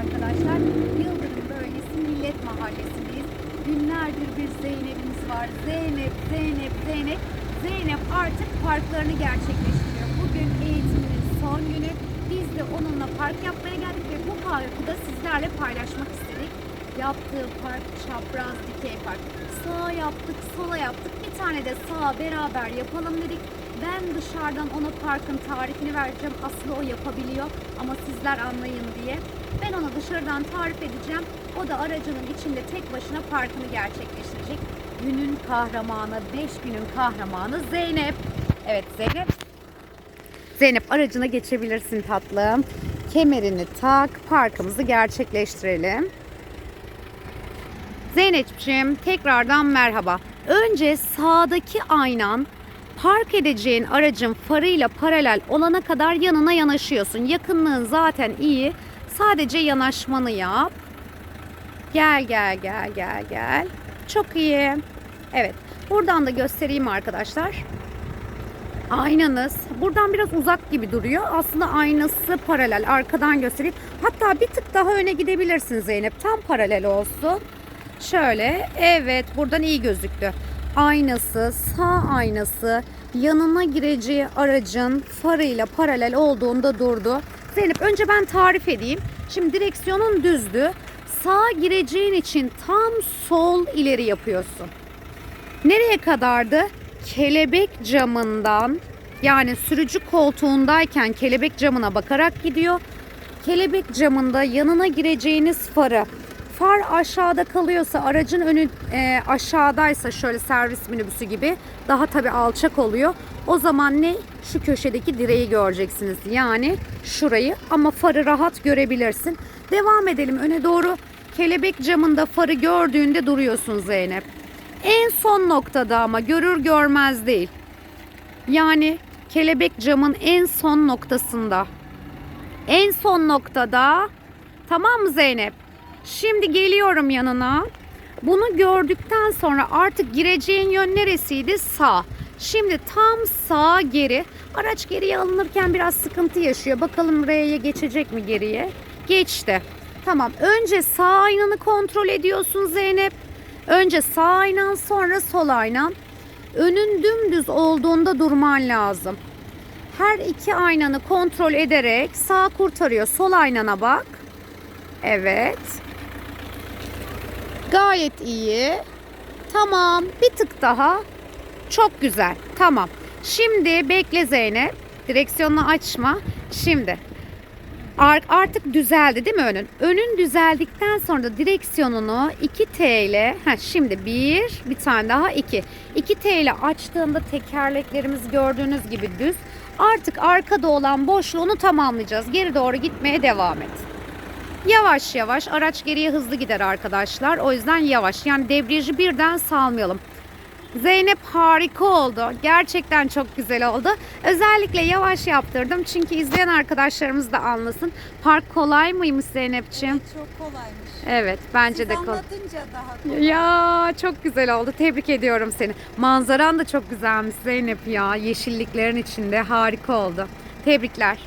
arkadaşlar. Yıldırım Bölgesi Millet Mahallesi'ndeyiz. Günlerdir bir Zeynep'imiz var. Zeynep, Zeynep, Zeynep. Zeynep artık parklarını gerçekleştiriyor. Bugün eğitiminin son günü. Biz de onunla park yapmaya geldik ve bu parkı da sizlerle paylaşmak istedik. Yaptığı park çapraz dikey park. Sağa yaptık, sola yaptık. Bir tane de sağa beraber yapalım dedik. Ben dışarıdan ona parkın tarifini vereceğim. Aslında o yapabiliyor ama sizler anlayın diye. Ben ona dışarıdan tarif edeceğim. O da aracının içinde tek başına parkını gerçekleştirecek. Günün kahramanı, 5 günün kahramanı Zeynep. Evet Zeynep. Zeynep aracına geçebilirsin tatlım. Kemerini tak, parkımızı gerçekleştirelim. Zeynep'ciğim tekrardan merhaba. Önce sağdaki aynan park edeceğin aracın farıyla paralel olana kadar yanına yanaşıyorsun. Yakınlığın zaten iyi. Sadece yanaşmanı yap. Gel gel gel gel gel. Çok iyi. Evet. Buradan da göstereyim arkadaşlar. Aynanız buradan biraz uzak gibi duruyor. Aslında aynası paralel. Arkadan göstereyim. Hatta bir tık daha öne gidebilirsin Zeynep. Tam paralel olsun. Şöyle. Evet buradan iyi gözüktü. Aynası, sağ aynası yanına gireceği aracın farıyla paralel olduğunda durdu. Zeynep önce ben tarif edeyim. Şimdi direksiyonun düzdü. Sağa gireceğin için tam sol ileri yapıyorsun. Nereye kadardı? Kelebek camından yani sürücü koltuğundayken kelebek camına bakarak gidiyor. Kelebek camında yanına gireceğiniz farı far aşağıda kalıyorsa aracın önü e, aşağıdaysa şöyle servis minibüsü gibi daha tabi alçak oluyor. O zaman ne? Şu köşedeki direği göreceksiniz. Yani şurayı ama farı rahat görebilirsin. Devam edelim öne doğru. Kelebek camında farı gördüğünde duruyorsun Zeynep. En son noktada ama görür görmez değil. Yani kelebek camın en son noktasında. En son noktada. Tamam mı Zeynep? Şimdi geliyorum yanına. Bunu gördükten sonra artık gireceğin yön neresiydi? Sağ. Şimdi tam sağa geri. Araç geriye alınırken biraz sıkıntı yaşıyor. Bakalım R'ye geçecek mi geriye? Geçti. Tamam. Önce sağ aynanı kontrol ediyorsun Zeynep. Önce sağ aynan sonra sol aynan. Önün dümdüz olduğunda durman lazım. Her iki aynanı kontrol ederek sağ kurtarıyor. Sol aynana bak. Evet. Gayet iyi. Tamam. Bir tık daha. Çok güzel. Tamam. Şimdi bekle Zeynep. Direksiyonunu açma. Şimdi Ar- artık düzeldi değil mi önün? Önün düzeldikten sonra da direksiyonunu 2T ile ha şimdi bir bir tane daha 2. 2T ile açtığında tekerleklerimiz gördüğünüz gibi düz. Artık arkada olan boşluğunu tamamlayacağız. Geri doğru gitmeye devam et. Yavaş yavaş araç geriye hızlı gider arkadaşlar. O yüzden yavaş. Yani debriyajı birden salmayalım. Zeynep harika oldu. Gerçekten çok güzel oldu. Özellikle yavaş yaptırdım. Çünkü izleyen arkadaşlarımız da anlasın. Park kolay mıymış Zeynep'ciğim? Çok kolaymış. Evet bence Siz de kolay. anlatınca daha kolay. Ya çok güzel oldu. Tebrik ediyorum seni. Manzaran da çok güzelmiş Zeynep ya. Yeşilliklerin içinde harika oldu. Tebrikler.